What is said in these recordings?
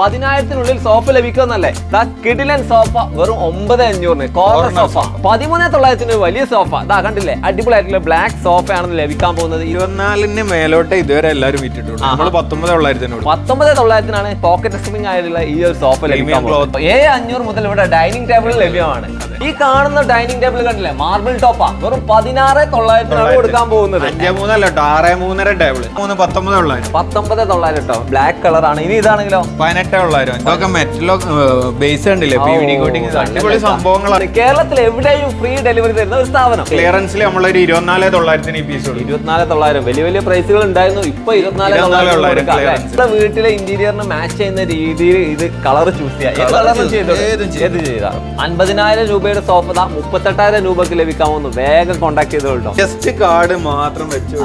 പതിനായിരത്തിനുള്ളിൽ sofa ലഭിക്കുന്നല്ലേ ദാ കിടിലൻ sofa വെറും ഒമ്പത് അഞ്ഞൂറിന്. Corner sofa. പതിമൂന്ന് തൊള്ളായിരത്തിന് വലിയ സോഫ. ദാ കണ്ടില്ലേ? അടിപൊളിയായിട്ടുള്ള ബ്ലാക്ക് സോഫ ആണെന്ന് ലഭിക്കാൻ പോകുന്നത്. ഇരുപത്തിനാലിന് മേലോട്ട് ഇതുവരെ എല്ലാവരും വിറ്റിട്ടുണ്ട്. പത്തൊമ്പത് തൊള്ളായിരത്തിനോട് പത്തൊമ്പത് തൊള്ളായിരത്തിനാണ് പോക്കറ്റ് സ്പ്രിംഗ് ആയിട്ടുള്ള ഈ ഒരു സോഫ ലഭിക്കാൻ. പോകുന്നത്. ഏഴ് അഞ്ഞൂറ് മുതൽ ഇവിടെ ഡൈനിങ് ടേബിൾ ലഭ്യമാണ്. ഈ കാണുന്ന ഡൈനിങ് ടേബിൾ കണ്ടില്ലേ? മാർബിൾ ടോപ്പാ വെറും പതിനാറ് തൊള്ളായിരത്തിനാണ് കൊടുക്കാൻ പോകുന്നത്. പത്തൊമ്പത് തൊള്ളായിരം. പത്തൊമ്പത് തൊള്ളായിരം ബ്ലാക്ക് കളറാണ് ഇനി ഇതാണെങ്കിലോ? പതിനെട്ട് ഉള്ളായിരുന്നു ഇതൊക്കെ മെറ്റലോ ബേസ് ഉണ്ടല്ലേ പി ഡി കോട്ടിങ് അടിപൊളി സംഭവങ്ങളാണ് കേരളത്തിൽ എവിടെയും ഫ്രീ ഡെലിവറി തരുന്ന ഒരു സ്ഥാപനം. ക്ലിയറൻസിൽ നമ്മളൊരു ഇരുപത്തിനാല് തൊള്ളായിരത്തിന് ഈ പീസ് കൊടുക്കും ഇരുപത്തിനാല് തൊള്ളായിരം. വലിയ വലിയ പ്രൈസുകൾ ഉണ്ടായിരുന്നു. ഇപ്പൊ ഇരുപത്തിനാല് തൊള്ളായിരം. നമ്മുടെ വീട്ടിലെ ഇന്റീരിയറിന് മാച്ച് ചെയ്യുന്ന രീതിയിൽ ഇത് കളർ ചൂസ് ചെയ്യാം. അൻപതിനായിരം രൂപയുടെ സോഫ മുപ്പത്തെട്ടായിരം രൂപക്ക് ലഭിക്കാമെന്ന് വേഗം കോൺടാക്ട് ചെയ്തോട്ടോ ജസ്റ്റ് കാർഡ് മാത്രം വെച്ച്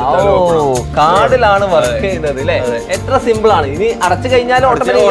കാർഡിലാണ് വർക്ക് ചെയ്യുന്നത് അല്ലേ? എത്ര സിമ്പിൾ ആണ്. ഇനി അടച്ചു കഴിഞ്ഞാൽ ഓട്ടോമാറ്റിക്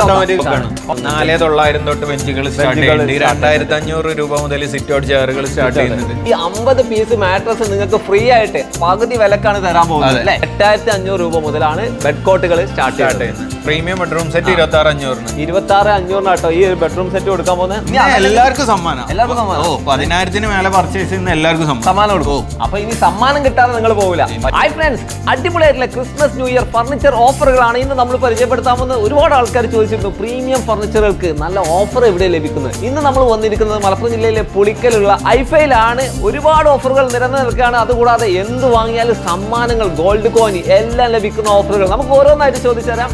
നാല് തൊള്ളായിരം തൊട്ട് ബെഞ്ചുകൾ സ്റ്റാർട്ട് ചെയ്യുന്നുണ്ട്. രണ്ടായിരത്തി അഞ്ഞൂറ് രൂപ മുതൽ സിറ്റ് ഔട്ട് ചെയറുകൾ സ്റ്റാർട്ട് ചെയ്യുന്നുണ്ട്. ഈ അമ്പത് പീസ് മാട്രസ് നിങ്ങൾക്ക് ഫ്രീ ആയിട്ട് പകുതി വിലക്കാണ് തരാൻ പോകുന്നത് അല്ലേ? എട്ടായിരത്തി അഞ്ഞൂറ് രൂപ മുതലാണ് ബെഡ് കോട്ടുകൾ സ്റ്റാർട്ട് ചെയ്യുന്നത്. പ്രീമിയം ബെഡ്റൂം സെറ്റ് ഇരുപത്തി ആറ് അഞ്ഞൂറിന് ഇരുപത്തി ആറ് അഞ്ഞൂറിന് കേട്ടോ ഈ ഒരു ബെഡ്റൂം സെറ്റ് കൊടുക്കാൻ പോകുന്നത് എല്ലാവർക്കും സമ്മാനം. എല്ലാവർക്കും സമ്മാനം. ഓ പതിനായിരത്തിന് മേലെ പർച്ചേസ് ചെയ്യുന്ന എല്ലാവർക്കും സമ്മാനം. സമ്മാനം കൊടുക്കും. അപ്പൊ ഇനി സമ്മാനം കിട്ടാതെ നിങ്ങൾ പോകില്ല ഹായ് ഫ്രണ്ട്സ് അടിപൊളിയായിട്ടുള്ള ക്രിസ്മസ് ന്യൂ ഇയർ ഫർണിച്ചർ ഓഫറുകളാണ് ഇന്ന് നമ്മൾ പരിചയപ്പെടുത്താൻ പോകുന്നത്. ഒരുപാട് ആൾക്കാർ ചോദിച്ചിരുന്നു പ്രീമിയം ഫർണിച്ചറുകൾക്ക് നല്ല ഓഫർ എവിടെ ലഭിക്കുന്നത് ഇന്ന് നമ്മൾ വന്നിരിക്കുന്നത് മലപ്പുറം ജില്ലയിലെ പുളിക്കലുള്ള ഐഫയിലാണ്. ഒരുപാട് ഓഫറുകൾ നിലനിൽക്കുകയാണ്. അതുകൂടാതെ എന്ത് വാങ്ങിയാലും സമ്മാനങ്ങൾ ഗോൾഡ് കോയിൻ എല്ലാം ലഭിക്കുന്ന ഓഫറുകൾ നമുക്ക് ഓരോന്നായിട്ട് ചോദിച്ചു തരാം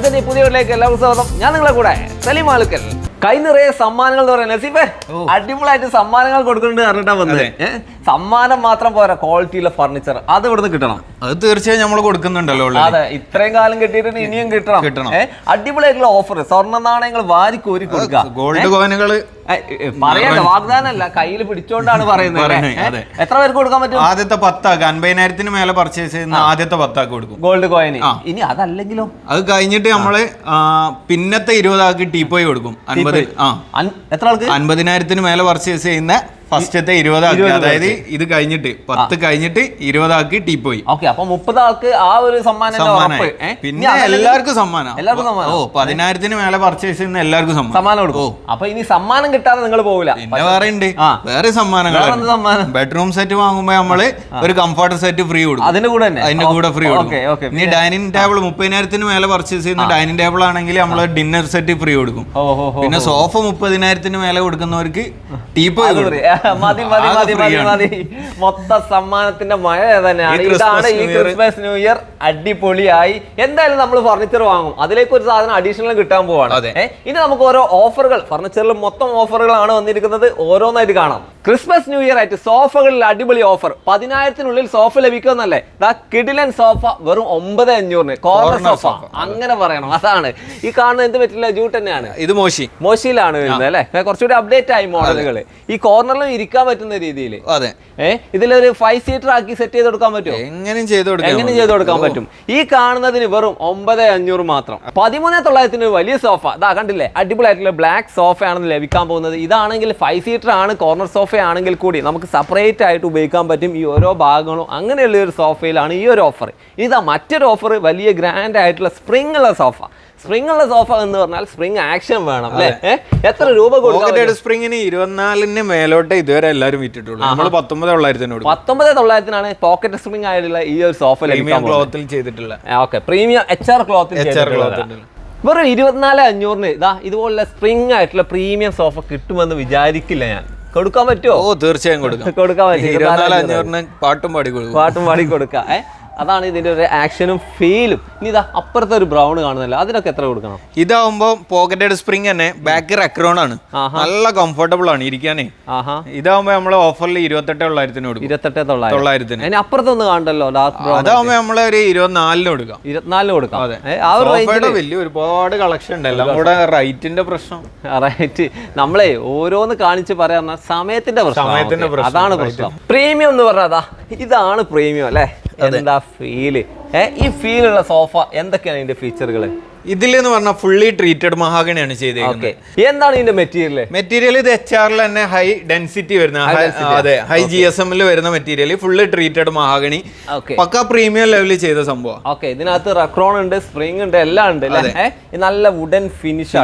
ഡിസൈന്റെ പുതിയവരിലേക്ക് എല്ലാവർക്കും സ്വാഗതം. ഞാൻ നിങ്ങളെ കൂടെ സലീം ആളുക്കൽ. കൈ നിറയെ സമ്മാനങ്ങൾ എന്ന് പറയുന്നത് നസീഫേ അടിപൊളിയായിട്ട് സമ്മാനങ്ങൾ കൊടുക്കുന്നുണ്ട് പറഞ്ഞിട്ടാ വന്നത്? സമ്മാനം മാത്രം പോരാ ക്വാളിറ്റിയുള്ള ഫർണിച്ചർ അത് ഇവിടുന്ന് കിട്ടണം. അത് തീർച്ചയായും നമ്മൾ കൊടുക്കുന്നുണ്ടല്ലോ അതെ ഇത്രയും കാലം കിട്ടിയിട്ട് ഇനിയും കിട്ടണം. കിട്ടണം. അടിപൊളിയായിട്ടുള്ള ഓഫർ സ്വർണ നാണയങ്ങൾ വാരി കോരി കൊടുക്കുക. ഗോൾഡ് കോയിനുകൾ പറയണ്ട വാഗ്ദാനല്ല കയ്യിൽ പിടിച്ചോണ്ടാണ് പറയുന്നത്. എത്ര പേർക്ക് കൊടുക്കാൻ പറ്റും? ആദ്യത്തെ പത്താക്ക് അൻപതിനായിരത്തിന് മേലെ പർച്ചേസ് ചെയ്യുന്ന ആദ്യത്തെ പത്താക്ക് കൊടുക്കും. ഗോൾഡ് കോയിന് ഇനി അതല്ലെങ്കിലോ? അത് കഴിഞ്ഞിട്ട് നമ്മൾ പിന്നത്തെ ഇരുപതാക്ക് ടീപ്പോയി കൊടുക്കും. അൻപത് ആ. എത്ര ആൾക്ക്? അൻപതിനായിരത്തിന് മേലെ പർച്ചേസ് ചെയ്യുന്ന ഫസ്റ്റത്തെ ഇരുപതാക്കി ഇരുപത് അതായത് ഇത് കഴിഞ്ഞിട്ട് പത്ത് കഴിഞ്ഞിട്ട് ഇരുപതാക്കി പോയി. ഓക്കെ അപ്പൊ മുപ്പത് ആൾക്ക് ആ ഒരു സമ്മാനം പിന്നെ എല്ലാവർക്കും സമ്മാനം. എല്ലാവർക്കും സമ്മാനം. ഓ പതിനായിരത്തിന് മേലെ പർച്ചേസ് ചെയ്യുന്ന എല്ലാവർക്കും സമ്മാനം. സമ്മാനം കൊടുക്കും. അപ്പൊ ഇനി സമ്മാനം കിട്ടാതെ നിങ്ങൾ പോകില്ല പിന്നെ വേറെ ഉണ്ട് വേറെ സമ്മാനങ്ങൾ സമ്മാനം? ബെഡ്റൂം സെറ്റ് വാങ്ങുമ്പോ നമ്മൾ ഒരു കംഫർട്ടർ സെറ്റ് ഫ്രീ കൊടുക്കും. അതിന്റെ കൂടെ തന്നെ. അതിന്റെ കൂടെ ഫ്രീ കൊടുക്കും. ഇനി ഡൈനിങ് ടേബിൾ മുപ്പതിനായിരത്തിന് മേലെ പർച്ചേസ് ചെയ്യുന്ന ഡൈനിങ് ടേബിൾ ആണെങ്കിൽ നമ്മൾ ഡിന്നർ സെറ്റ് ഫ്രീ കൊടുക്കും. പിന്നെ സോഫ മുപ്പതിനായിരത്തിന് മേലെ കൊടുക്കുന്നവർക്ക് ടീപ്പോയി മതി മതി മതി മതി മതി. മൊത്ത സമ്മാനത്തിന്റെ മഴ തന്നെയാണ് ഇതാണ് ഈ ക്രിസ്മസ് ന്യൂ ഇയർ അടിപൊളിയായി. എന്തായാലും നമ്മൾ ഫർണിച്ചർ വാങ്ങും. അതിലേക്ക് ഒരു സാധനം അഡീഷണൽ കിട്ടാൻ പോവാണ്. ഇനി നമുക്ക് ഓരോ ഓഫറുകൾ ഫർണിച്ചറിൽ മൊത്തം ഓഫറുകളാണ് വന്നിരിക്കുന്നത്. ഓരോന്നായിട്ട് കാണാം. ക്രിസ്മസ് ന്യൂ ഇയർ ആയിട്ട് സോഫകളിൽ അടിപൊളി ഓഫർ. പതിനായിരത്തിനുള്ളിൽ സോഫ ലഭിക്കുമെന്നല്ലേ ദാ കിഡിലൻ സോഫ വെറും ഒമ്പത് അഞ്ഞൂറിന്. Corner sofa. അങ്ങനെ പറയണം. അതാണ്. ഈ കാണുന്നത് എന്ത് പറ്റില്ല? ജൂട്ട് തന്നെയാണ്. ഇത് മോശി. മോശിയിലാണ് വരുന്നത് അല്ലേ? കുറച്ചുകൂടി അപ്ഡേറ്റ് ആയി മോഡലുകൾ ഈ കോർണറിലും ഇരിക്കാൻ പറ്റുന്ന രീതിയിൽ. അതെ. ഏഹ് ഇതിലൊരു ഫൈവ് സീറ്റർ ആക്കി സെറ്റ് ചെയ്ത് കൊടുക്കാൻ പറ്റുമോ? എങ്ങനെയും ചെയ്ത് കൊടുക്കാം എങ്ങനെ ചെയ്ത് കൊടുക്കാൻ പറ്റും. ഈ കാണുന്നതിന് വെറും ഒമ്പത് അഞ്ഞൂറ് മാത്രം. പതിമൂന്ന് തൊള്ളായിരത്തിന് വലിയ സോഫ. ഇതാ കണ്ടില്ലേ? അടിപൊളി ആയിട്ടുള്ള ബ്ലാക്ക് സോഫ ആണെന്ന് ലഭിക്കാൻ പോകുന്നത്. ഇതാണെങ്കിൽ ഫൈവ് സീറ്റർ ആണ് കോർണർ സോഫ ആണെങ്കിൽ കൂടി നമുക്ക് സെപ്പറേറ്റ് ആയിട്ട് ഉപയോഗിക്കാൻ പറ്റും ഈ ഓരോ ഭാഗങ്ങളും. അങ്ങനെയുള്ള ഒരു സോഫയിലാണ് ഈ ഒരു ഓഫർ ഇതാ മറ്റൊരു ഓഫർ വലിയ ഗ്രാൻഡ് ആയിട്ടുള്ള സ്പ്രിംഗ് ഉള്ള സോഫ സ്പ്രിംഗ് ഉള്ള സോഫ എന്ന് പറഞ്ഞാൽ സ്പ്രിംഗ് ആക്ഷൻ വേണം അല്ലേ? എത്ര രൂപ കൊടുക്കും സ്പ്രിംഗിന് ഇരുപത്തിനാലിന് മേലോട്ട് ഇതുവരെ എല്ലാവരും വിറ്റിട്ടുള്ളൂ. നമ്മൾ പത്തൊമ്പത് തൊള്ളായിരത്തിനോട് പത്തൊമ്പത് തൊള്ളായിരത്തിനാണ് പോക്കറ്റ് സ്പ്രിംഗ് ആയിട്ടുള്ള ഈ ഒരു സോഫ പ്രീമിയം ക്ലോത്തിൽ ചെയ്തിട്ടുള്ള. ഓക്കെ പ്രീമിയം എച്ച് ആർ ക്ലോത്തിൽ. വെറും ഇരുപത്തിനാല് അഞ്ഞൂറിന് ഇതാ ഇതുപോലുള്ള സ്പ്രിംഗ് ആയിട്ടുള്ള പ്രീമിയം സോഫ കിട്ടുമെന്ന് വിചാരിക്കില്ല ഞാൻ. കൊടുക്കാൻ പറ്റുമോ ഓ തീർച്ചയായും കൊടുക്കാം. കൊടുക്കാൻ പറ്റും. ഇരുപത്തിനാല് അഞ്ഞൂറിന് പാട്ടും പാടി കൊടുക്കും. പാട്ടും പാടി കൊടുക്കാം. ഏ? അതാണ് ഇതിന്റെ ഒരു ആക്ഷനും ഫീലും ഇനി ഇതാ അപ്പുറത്തെ ഒരു ബ്രൗൺ കാണുന്നില്ല അതിനൊക്കെ എത്ര കൊടുക്കണം? ഇതാവുമ്പോ പോക്കറ്റഡ് സ്പ്രിംഗ് തന്നെ ബാക്ക് റെക്രോൺ ആണ്. നല്ല കംഫർട്ടബിൾ ആണ് ഇരിക്കാനേ. ആഹാ. ഇതാവുമ്പോ നമ്മൾ ഓഫറിൽ ഇരുപത്തെട്ട് തൊള്ളായിരത്തിന് കൊടുക്കും. ഇരുപത്തെട്ട് തൊള്ളായിരം. തൊള്ളായിരത്തിന്. അതിന് അപ്പുറത്തൊന്ന് കാണണ്ടല്ലോ ലാസ്റ്റ് ബ്രൗൺ അതാവുമ്പോ നമ്മൾ ഒരു ഇരുപത്തിനാലിന് കൊടുക്കാം. ഇരുപത്തിനാലിന് കൊടുക്കാം. അതെ. ആ ഒരു റേഞ്ചിൽ വലിയ ഒരുപാട് കളക്ഷൻ ഉണ്ടല്ലോ നമ്മുടെ റൈറ്റിന്റെ പ്രശ്നം. റൈറ്റ് നമ്മളെ ഓരോന്ന് കാണിച്ച് പറയാൻ സമയത്തിന്റെ പ്രശ്നം സമയത്തിന്റെ പ്രശ്നം, അതാണ് പ്രശ്നം. പ്രീമിയം എന്ന് പറഞ്ഞതാ ഇതാണ് പ്രീമിയം അല്ലേ? എന്താ ഫീൽ ഈ ഫീലുള്ള സോഫ എന്തൊക്കെയാണ് ഇതിന്റെ ഫീച്ചറുകൾ ഇതിൽ എന്ന് പറഞ്ഞാൽ ഫുള്ളി ട്രീറ്റഡ് മഹാഗണിയാണ് ചെയ്തേക്കുന്നത് എന്താണ് ഇതിന്റെ മെറ്റീരിയൽ മെറ്റീരിയൽ ഇത് എച്ച് ആറിൽ തന്നെ ഹൈ ഡെൻസിറ്റി വരുന്ന അതെ ഹൈ ജി എസ് എമ്മിൽ വരുന്ന മെറ്റീരിയൽ ഫുള്ള് ട്രീറ്റഡ് മഹാഗണി പക്ക പ്രീമിയം ലെവലിൽ ചെയ്ത സംഭവം. ഓക്കെ ഇതിനകത്ത് റക്രോൺ ഉണ്ട് സ്പ്രിംഗ് ഉണ്ട് എല്ലാം ഉണ്ട്? നല്ല വുഡൻ ഫിനിഷ്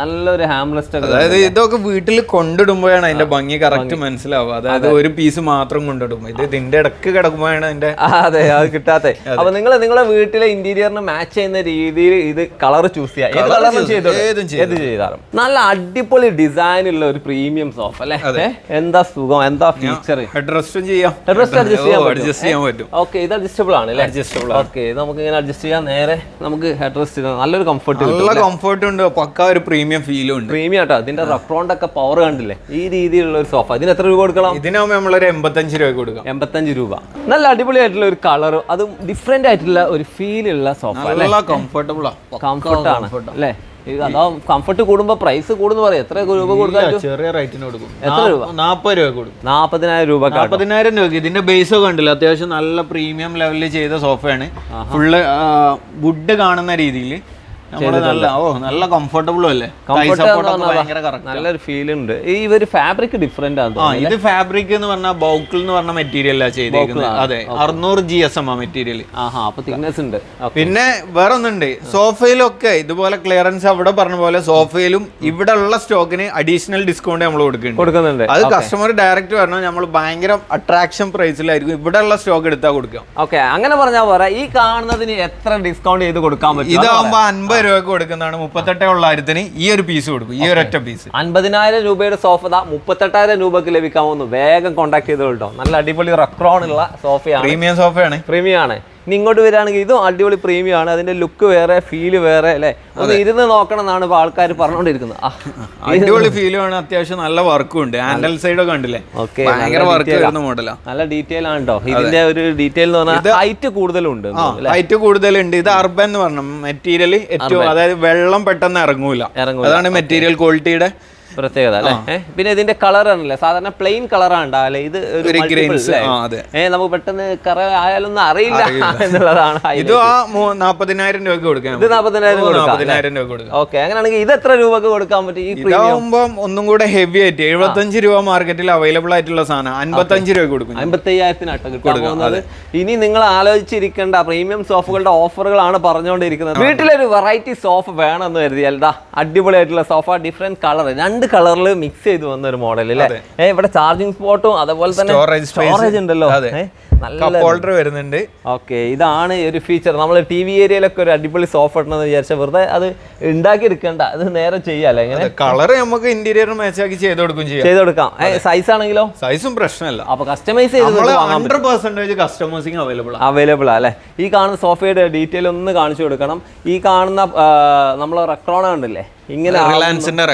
നല്ലൊരു ഹാംലെസ്റ്റ് അതായത് ഇതൊക്കെ വീട്ടിൽ കൊണ്ടിടുമ്പോഴാണ് അതിന്റെ ഭംഗി കറക്റ്റ് മനസ്സിലാവുക. അതായത് ഒരു പീസ് മാത്രം കൊണ്ടിടുമ്പോ ഇത് ഇതിന്റെ ഇടയ്ക്ക് കിടക്കുമ്പോഴാണ് അതിന്റെ അതെ അത് കിട്ടാത്ത. അപ്പൊ നിങ്ങൾ നിങ്ങളെ വീട്ടിലെ ഇന്റീരിയറിന് മാച്ച് ചെയ്യുന്ന രീതിയിൽ ഇത് കളർ ചൂസ് ചെയ്യാം. ഏത് കളറും ചെയ്തോ. ഏത് ചെയ്താലും. നല്ല അടിപൊളി ഡിസൈൻ ഉള്ള ഒരു പ്രീമിയം സോഫ അല്ലേ? എന്താ സുഖം? എന്താ ഫീച്ചർ ഹെഡ് റെസ്റ്റും ചെയ്യാം. അഡ്ജസ്റ്റ് ചെയ്യാൻ അഡ്ജസ്റ്റ് ചെയ്യാൻ പറ്റും. ഓക്കെ ഇത് അഡ്ജസ്റ്റബിൾ ആണ് അല്ലേ? അഡ്ജസ്റ്റബിൾ ഓക്കെ നമുക്ക് ഇങ്ങനെ അഡ്ജസ്റ്റ് നേരെ നമുക്ക് ഹെഡ് റെസ്റ്റ് നല്ലൊരു കംഫർട്ട് നല്ല കംഫർട്ട് ഉണ്ട്. പക്ക ഒരു പ്രീമിയം ഫീലും ഉണ്ട്. പ്രീമിയം ആട്ടോ. അതിന്റെ റെഫ്രോണ്ട് ഒക്കെ പവർ കണ്ടില്ലേ? ഈ രീതിയിലുള്ള ഒരു സോഫ ഇതിന് എത്ര രൂപ കൊടുക്കണം? ഇതിനാവുമ്പോ നമ്മളൊരു എൺപത്തഞ്ച് രൂപ കൊടുക്കാം. എൺപത്തഞ്ച് രൂപ. നല്ല അടിപൊളിയായിട്ടുള്ള ഒരു കളർ അതും ഡിഫറെന്റ് ആയിട്ടുള്ള ഒരു ഫീൽ ഉള്ള സോഫ നല്ല കംഫർട്ടബിൾ കംഫർട്ട് ആണ്. അല്ലേ? അതാ കംഫർട്ട് കൂടുമ്പോ പ്രൈസ് കൂടുന്നു പറയാം. എത്ര രൂപ കൊടുക്കാൻ ചെറിയ റേറ്റിന് കൊടുക്കും. എത്ര രൂപ? നാപ്പത് രൂപ കൊടുക്കും. നാപ്പതിനായിരം രൂപ നാൽപ്പതിനായിരം രൂപ ഇതിന്റെ ബേസ് ഒക്കെ ഉണ്ടല്ലോ അത്യാവശ്യം നല്ല പ്രീമിയം ലെവലിൽ ചെയ്ത സോഫയാണ് ഫുള്ള് വുഡ് കാണുന്ന രീതിയിൽ നല്ല ഓ നല്ല കംഫർട്ടബിളും അല്ലേ. നല്ലൊരു ഫീൽ ഉണ്ട്. ഈ ഒരു ഫാബ്രിക് ഡിഫറെന്റ് ആണ് ഇത് ഫാബ്രിക് എന്ന് പറഞ്ഞാൽ ബൗക്കിൾ എന്ന് പറഞ്ഞ മെറ്റീരിയലാ ചെയ്തേക്കുന്നത് അതെ അറുന്നൂറ് ജി എസ് എം ആ മെറ്റീരിയൽ ഉണ്ട്. പിന്നെ വേറെ ഒന്നുണ്ട് സോഫയിലൊക്കെ ഇതുപോലെ ക്ലിയറൻസ് അവിടെ പറഞ്ഞ പോലെ സോഫയിലും ഇവിടെ ഉള്ള സ്റ്റോക്കിന് അഡീഷണൽ ഡിസ്കൗണ്ട് നമ്മൾ കൊടുക്കുന്നുണ്ട്. അത് കസ്റ്റമർ ഡയറക്റ്റ് പറഞ്ഞാൽ നമ്മൾ ഭയങ്കര അട്രാക്ഷൻ പ്രൈസിലായിരിക്കും ഇവിടെ ഉള്ള സ്റ്റോക്ക് എടുത്താൽ കൊടുക്കാം ഓക്കെ അങ്ങനെ പറഞ്ഞാൽ പോരാ. ഈ കാണുന്നതിന് എത്ര ഡിസ്കൗണ്ട് ചെയ്ത് കൊടുക്കാൻ പറ്റും? ഇതാകുമ്പോ അൻപത് രൂപക്ക് കൊടുക്കുന്നതാണ് മുപ്പത്തെട്ട് തൊള്ളായിരത്തിന് ഈ ഒരു പീസ് കൊടുക്കും ഈ ഒരൊറ്റ പീസ് അൻപതിനായിരം രൂപയുടെ സോഫ മുപ്പത്തെട്ടായിരം രൂപക്ക് ലഭിക്കാമെന്ന് വേഗം കോൺടാക്ട് ചെയ്തോട്ടോ നല്ല അടിപൊളി റെക്രോൺ ഉള്ള സോഫയാണ്. പ്രീമിയം സോഫയാണ്. പ്രീമിയം ആണ് ഇനി ഇങ്ങോട്ട് വരികയാണെങ്കിൽ ഇതും അടിപൊളി പ്രീമിയം ആണ്. അതിന്റെ ലുക്ക് വേറെ ഫീൽ വേറെ അല്ലേ? ഒന്ന് ഇരുന്ന് നോക്കണം എന്നാണ് ഇപ്പൊ ആൾക്കാർ പറഞ്ഞുകൊണ്ടിരിക്കുന്നത്. അടിപൊളി ഫീലും ആണ്. അത്യാവശ്യം നല്ല വർക്കും ഉണ്ട്. ഹാൻഡൽ സൈഡ് ഒക്കെ ഉണ്ടല്ലേ ഭയങ്കര വർക്ക് വരുന്ന നല്ല ഡീറ്റെയിൽ ആണ് കേട്ടോ ഇതിന്റെ ഒരു ഡീറ്റെയിൽ എന്ന് പറഞ്ഞാൽ ഹൈറ്റ് കൂടുതലുണ്ട് ഹൈറ്റ് കൂടുതലുണ്ട്. ഇത് അർബൻ എന്ന് പറഞ്ഞു. മെറ്റീരിയൽ ഏറ്റവും അതായത് വെള്ളം പെട്ടെന്ന് ഇറങ്ങൂല. ഇറങ്ങൂല. അതാണ് മെറ്റീരിയൽ ക്വാളിറ്റിയുടെ പ്രത്യേകത അല്ലേ? പിന്നെ ഇതിന്റെ കളർ ആണല്ലേ? സാധാരണ പ്ലെയിൻ കളറാണ് ഉണ്ടാവല്ലേ ഇത് നമുക്ക് പെട്ടെന്ന് കറ ആയാലൊന്നും അറിയില്ല എന്നുള്ളതാണ് ഇത് ആ നാപ്പതിനായിരം രൂപയ്ക്ക് കൊടുക്കാം ഇത് നാപ്പതിനായിരം നാപ്പതിനായിരം രൂപ കൊടുക്കാം. ഓക്കെ അങ്ങനെയാണെങ്കിൽ ഇത് എത്ര രൂപക്ക് കൊടുക്കാൻ പറ്റും ഈ ഒന്നും കൂടെ ഹെവി ആയിട്ട് എഴുപത്തഞ്ച് രൂപ മാർക്കറ്റിൽ അവൈലബിൾ ആയിട്ടുള്ള സാധനം. അൻപത്തഞ്ച് രൂപ കൊടുക്കും. അമ്പത്തയ്യായിരത്തിനട്ടോ കിട്ടാൻ പോകുന്നത്. ഇനി നിങ്ങൾ ആലോചിച്ചിരിക്കേണ്ട പ്രീമിയം സോഫുകളുടെ ഓഫറുകളാണ് പറഞ്ഞുകൊണ്ടിരിക്കുന്നത്. വീട്ടിലൊരു വെറൈറ്റി സോഫ വേണമെന്ന് കരുതിയാൽ അടിപൊളിയായിട്ടുള്ള സോഫ ഡിഫറെന്റ് കളർ രണ്ട് കളറിൽ മിക്സ് ചെയ്ത് വന്ന ഒരു മോഡൽ അല്ലേ ഇവിടെ ചാർജിങ് സ്പോട്ടും അതുപോലെ തന്നെ സ്റ്റോറേജ് ഉണ്ടല്ലോ. നല്ല കപ്പ് ഹോൾഡർ വരുന്നുണ്ട്. ഓക്കെ ഇതാണ് ഒരു ഫീച്ചർ നമ്മൾ ടി വി ഏരിയയിലൊക്കെ ഒരു അടിപൊളി സോഫ ഇടണമെന്ന് വിചാരിച്ച വെറുതെ അത് ഉണ്ടാക്കി എടുക്കണ്ട. അത് നേരെ ചെയ്യാല്ലേ എങ്ങനെ കളർ നമുക്ക് ഇന്റീരിയർ മാച്ച് ആക്കി ചെയ്ത് കൊടുക്കും ചെയ്യാം. ചെയ്ത് കൊടുക്കാം. സൈസ് ആണെങ്കിലോ? സൈസും പ്രശ്നമല്ല. അപ്പൊ കസ്റ്റമൈസ് ചെയ്ത് ഹൺഡ്രഡ് പെർസെന്റേജ് അവൈലബിൾ അവൈലബിൾ അല്ലേ? ഈ കാണുന്ന സോഫയുടെ ഡീറ്റെയിൽ ഒന്ന് കാണിച്ചു കൊടുക്കണം. ഈ കാണുന്ന നമ്മൾ റെക്രോണ ഉണ്ടല്ലേ ഇങ്ങനെ റിലയൻസിന്റെ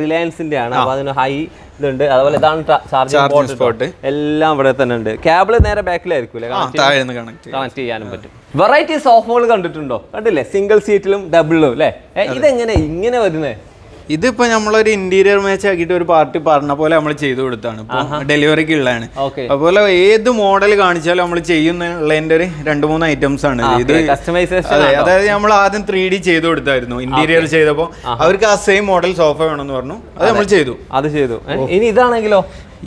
റിലയൻസിന്റെ ആണ്. അപ്പൊ അതിന് ഹൈ ഇതുണ്ട് അതുപോലെ ഇതാണ് ചാർജിങ് സ്പോട്ട് എല്ലാം ഇവിടെ തന്നെ ഉണ്ട്. കേബിൾ നേരെ ബാക്കിലായിരിക്കും കണക്ട് ചെയ്യാനും പറ്റും. വെറൈറ്റി സോഫകൾ കണ്ടിട്ടുണ്ടോ? കണ്ടില്ലേ? സിംഗിൾ സീറ്റിലും ഡബിളിലും അല്ലേ? ഇതെങ്ങനെ ഇങ്ങനെ വരുന്നേ? ഇതിപ്പോ നമ്മളൊരു ഇന്റീരിയർ മാച്ച് ആക്കിയിട്ട് ഒരു പാർട്ടി പറഞ്ഞ പോലെ നമ്മൾ ചെയ്തു കൊടുത്താണ്. ഡെലിവറിക്ക് ഉള്ളതാണ്. അതുപോലെ ഏത് മോഡൽ കാണിച്ചാലും നമ്മൾ ചെയ്യുന്നുള്ളതിന്റെ ഒരു രണ്ട് മൂന്ന് ഐറ്റംസ് ആണ്. ഇത് അതായത് നമ്മൾ ആദ്യം ത്രീ ഡി ചെയ്തു കൊടുത്തായിരുന്നു. ഇന്റീരിയർ ചെയ്തപ്പോ അവർക്ക് ആ സെയിം മോഡൽ സോഫ വേണമെന്ന് പറഞ്ഞു. അത് നമ്മൾ ചെയ്തു. അത് ചെയ്തു. ഇനി ഇതാണെങ്കിലോ?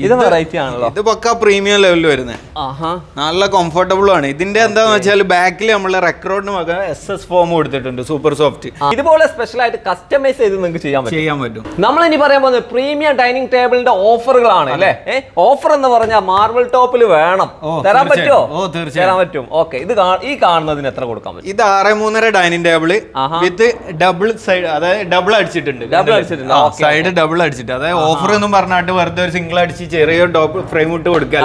ഇത് വെറൈറ്റി ആണല്ലോ. ഇത് പക്ക പ്രീമിയം ലെവലിൽ വരുന്നത് ആഹാ. നല്ല കംഫർട്ടബിൾ ആണ്. ഇതിന്റെ എന്താന്ന് വെച്ചാൽ ബാക്കിൽ നമ്മൾ റെക്കോർഡിന് വക എസ് എസ് ഫോം കൊടുത്തിട്ടുണ്ട് സൂപ്പർ സോഫ്റ്റ് ഇതുപോലെ സ്പെഷ്യൽ ആയിട്ട് കസ്റ്റമൈസ് ചെയ്ത് നിങ്ങൾക്ക് ചെയ്യാൻ പറ്റും. ചെയ്യാൻ പറ്റും. നമ്മൾ ഇനി പറയാൻ പോകുന്നത് പ്രീമിയം ഡൈനിങ് ടേബിളിന്റെ ഓഫറുകളാണ് അല്ലേ? ഓഫർ എന്ന് പറഞ്ഞാൽ മാർബിൾ ടോപ്പിൽ വേണം. തരാൻ പറ്റുമോ. തരാൻ പറ്റും. ഓക്കെ. ഇത് ഈ കാണുന്നതിന് എത്ര കൊടുക്കാൻ പറ്റും? ഇത് ആറ് മൂന്നര dining table with double side അതായത് ഡബിൾ അടിച്ചിട്ടുണ്ട്. ഡബിൾ അടിച്ചിട്ടുണ്ട്, സൈഡ് ഡബിൾ അടിച്ചിട്ട്. അതായത് ഓഫർ എന്നും പറഞ്ഞാട്ട് വെറുതെ ഒരു സിംഗിൾ അടിച്ച് ചെറിയ ടോപ്പ് ഫ്രെയിം ഇട്ട് കൊടുക്കുക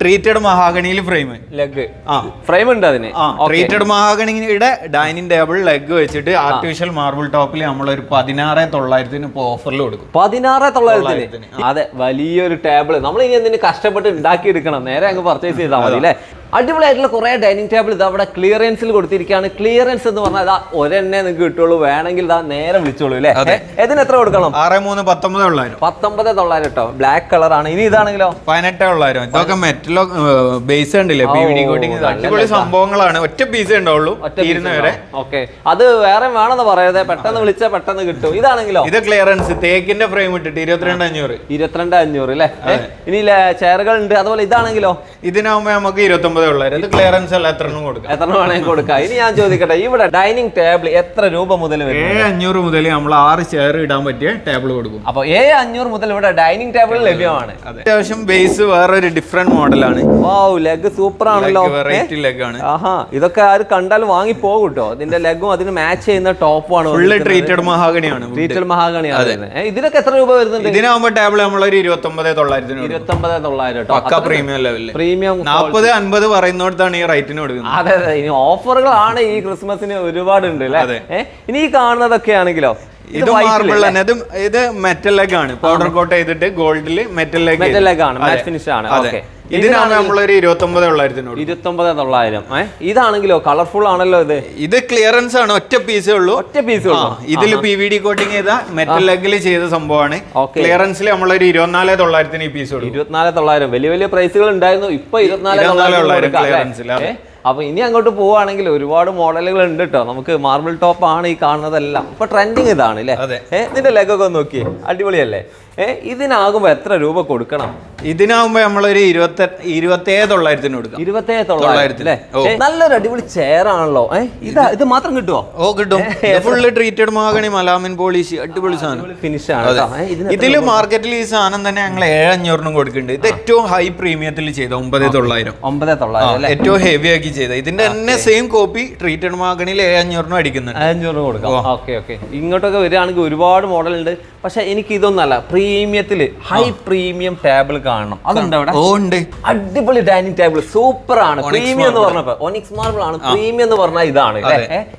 ട്രീറ്റഡ് മഹാഗണിയിൽ ഫ്രെയിം ലെഗ് ആ. ഫ്രെയിം ഉണ്ട് അതിന്. ട്രീറ്റഡ് മഹാഗണിയുടെ ഡൈനിങ് ടേബിൾ ലെഗ് വെച്ചിട്ട് ആർട്ടിഫിഷ്യൽ മാർബിൾ ടോപ്പിൽ നമ്മൾ ഒരു പതിനാറ് തൊള്ളായിരത്തിന് ഇപ്പോൾ ഓഫറിൽ കൊടുക്കും. പതിനാറ് തൊള്ളായിരത്തിന്? അതെ വലിയൊരു ടേബിൾ നമ്മൾ ഇനി എന്തിനു കഷ്ടപ്പെട്ട് ഉണ്ടാക്കി എടുക്കണം നേരെ അങ്ങ് പർച്ചേസ് ചെയ്താൽ മതി അല്ലേ അടിപൊളിയായിട്ടുള്ള കുറേ ഡൈനിങ് ടേബിൾ ഇതാ അവിടെ ക്ലിയറൻസിൽ കൊടുത്തിരിക്കുകയാണ്. ക്ലിയറൻസ് എന്ന് പറഞ്ഞാൽ ഇതാ ഒരെണ്ണേ നിങ്ങൾക്ക് കിട്ടുള്ളൂ. വേണമെങ്കിൽ ഇതാ നേരെ വിളിച്ചോളൂ അല്ലേ ഇതിന് എത്ര കൊടുക്കണം? ആറ് മൂന്ന് പത്തൊമ്പത് തൊള്ളായിരം പത്തൊമ്പത് തൊള്ളായിരം കേട്ടോ ബ്ലാക്ക് കളറാണ്. ഇനി ഇതാണെങ്കിലോ? പതിനെട്ട് തൊള്ളായിരം ഇതൊക്കെ മെറ്റലോ ബേസ് ഉണ്ടല്ലേ അടിപൊളി സംഭവങ്ങളാണ്. ഒറ്റ പീസ് ഉണ്ടാവുള്ളൂ. ഓക്കെ അത് വേറെ വേണമെന്ന് പറയരുത്. പെട്ടെന്ന് വിളിച്ചാൽ പെട്ടെന്ന് കിട്ടും. ഇതാണെങ്കിലോ? ഇത് ക്ലിയറൻസ് തേക്കിന്റെ ഫ്രെയിം ഇട്ടിട്ട് ഇരുപത്തിരണ്ട് അഞ്ഞൂറ്. ഇരുപത്തിരണ്ട് അഞ്ഞൂറ് അല്ലേ ഇനി ചെയറുകൾ ഉണ്ട്. അതുപോലെ ഇതാണെങ്കിലോ? ഇതിനാവുമ്പോ നമുക്ക് ഉള്ളായിരം ഇത് ക്ലിയറൻസ് അല്ല എത്ര എണ്ണം കൊടുക്കാം? എത്ര വേണമെങ്കിൽ കൊടുക്കാം. ഇനി ഞാൻ ചോദിക്കട്ടെ ഇവിടെ ഡൈനിങ് ടേബിൾ എത്ര രൂപ മുതൽ വരും ഏഴ് അഞ്ഞൂറ് മുതൽ നമ്മൾ ആറ് ചെയർ ഇടാൻ പറ്റിയ ടേബിൾ കൊടുക്കും. അപ്പൊ ഏഴ് അഞ്ഞൂറ് മുതൽ ഇവിടെ ഡൈനിങ് ടേബിൾ ലഭ്യമാണ്. അത്യാവശ്യം ബേസ് വേറൊരു ഡിഫറെന്റ് മോഡലാണ് വാവ് ലെഗ് സൂപ്പർ ആണല്ലോ. വെറൈറ്റി ലെഗ് ആണ്. ആഹാ ഇതൊക്കെ ആര് കണ്ടാലും വാങ്ങി പോകും കേട്ടോ. ഇതിന്റെ ലെഗും അതിന് മാച്ച് ചെയ്യുന്ന ടോപ്പുമാണ് ഫുള്ള് ട്രീറ്റഡ് മഹാഗണിയാണ് ട്രീറ്റഡ് മഹാഗണിയാണ് ഇതിനൊക്കെ എത്ര രൂപ വരുന്നുണ്ട്? ഇതിനാകുമ്പോ ടേബിൾ നമ്മളൊരു ഇരുപത്തി ഒമ്പത് തൊള്ളായിരത്തിന് ഇരുപത്തി ഒമ്പത് തൊള്ളായിരം കേട്ടോ. പ്രീമിയം ലെവലിൽ പ്രീമിയം നാപ്പത് അൻപത് പറയുന്നിടത്താണ് ഈ റൈറ്റിന് കൊടുക്കുന്നത്. അതെ അതെ ഇനി ഓഫറുകളാണ് ഈ ക്രിസ്മസിന് ഒരുപാട് ഉണ്ട് അല്ലേ. ഇനി ഈ കാണുന്നതൊക്കെ ആണെങ്കിലോ? ഇത് മാർബിൾ തന്നെ ഇത് ഇത് മെറ്റൽ ലെഗ് ആണ്. പൗഡർ കോട്ട് ചെയ്തിട്ട് ഗോൾഡിൽ മെറ്റൽ ലെഗ് മെറ്റൽ ലെഗ് ആണ്. ഫിനിഷ് ആണ്. ഓക്കെ നമ്മളൊരു ഇരുപത്തൊമ്പത് തൊള്ളായിരം. ഇതാണെങ്കിലോ കളർഫുൾ ആണല്ലോ ഇത്. ഇത് ക്ലിയറൻസ് ആണ് ഒറ്റ പീസേ ഉള്ളൂ. ഒറ്റ പീസ് ഉള്ളൂ. ഇതിൽ പി വി ഡി കോട്ടിങ് ചെയ്ത മെറ്റൽ ലെഗിൽ ചെയ്ത സംഭവമാണ്. ക്ലിയറൻസിൽ നമ്മളൊരു ഇരുപത്തിനാല് തൊള്ളായിരത്തിന് ഈ പീസ് ഉള്ളൂ. ഇരുപത്തിനാല് തൊള്ളായിരം. വലിയ വലിയ പ്രൈസുകൾ ഉണ്ടായിരുന്നു. ഇപ്പൊ ഇരുപത്തിനാല് തൊള്ളായിരം അപ്പൊ ഇനി അങ്ങോട്ട് പോവുകയാണെങ്കിൽ ഒരുപാട് മോഡലുകൾ ഉണ്ട് കേട്ടോ നമുക്ക് മാർബിൾ ടോപ്പ് ആണ് ഈ കാണുന്നതെല്ലാം. ഇപ്പൊ ട്രെൻഡിങ് ഇതാണ് അല്ലേ ഇതിന്റെ ലെഗൊക്കെ നോക്കിയേ. അടിപൊളിയല്ലേ? ഏഹ് ഇതിനാകുമ്പോ എത്ര രൂപ കൊടുക്കണം? ഇതിനാകുമ്പോ നമ്മളൊരു ഇരുപത്തി ഇരുപത്തേഴ് തൊള്ളായിരത്തിന് കൊടുക്കാം. ഇരുപത്തേഴ് തൊള്ളായിരത്തി തൊള്ളായിരത്തിന്. അല്ലേ? ഓ. നല്ലൊരു അടിപൊളി ചെയർ ആണല്ലോ ഇതാ ഇത് മാത്രം കിട്ടുമോ ഓ കിട്ടും. Full treated mahogany melamine polish അടിപൊളി സാധനം. ഫിനിഷ് ആണ് മാർക്കറ്റിൽ ഈ സാധനം തന്നെ ഞങ്ങൾ ഏഴഞ്ഞൂറിനും കൊടുക്കുന്നുണ്ട്. ഇത് ഏറ്റവും ഹൈ പ്രീമിയത്തിൽ ചെയ്ത ഒമ്പത് തൊള്ളായിരം. ഒമ്പത് തൊള്ളായിരം ഏറ്റവും ഹെവി ആക്കി ചെയ്ത. ഇതിന്റെ തന്നെ സെയിം കോപ്പി ട്രീറ്റഡ് മാകണിയിൽ ഏഴഞ്ഞൂറിനും അടിക്കുന്നുണ്ട്. അഞ്ഞൂറിനും കൊടുക്കാം. Okay okay. ഇങ്ങോട്ടൊക്കെ വരികയാണെങ്കിൽ ഒരുപാട് മോഡൽ ഉണ്ട്. പക്ഷെ എനിക്ക് ഇതൊന്നല്ല. പ്രീമിയത്തിൽ ഹൈ പ്രീമിയം ടേബിൾ കാണണം. അതുണ്ട് അവിടെ? ഉണ്ട്. അടിപൊളി ഡൈനിങ് ടേബിൾ സൂപ്പർ ആണ് പ്രീമിയം എന്ന് പറഞ്ഞപ്പോ ഒനിക്സ് മാർബിൾ ആണ്. പ്രീമിയം എന്ന് പറഞ്ഞാൽ ഇതാണ്?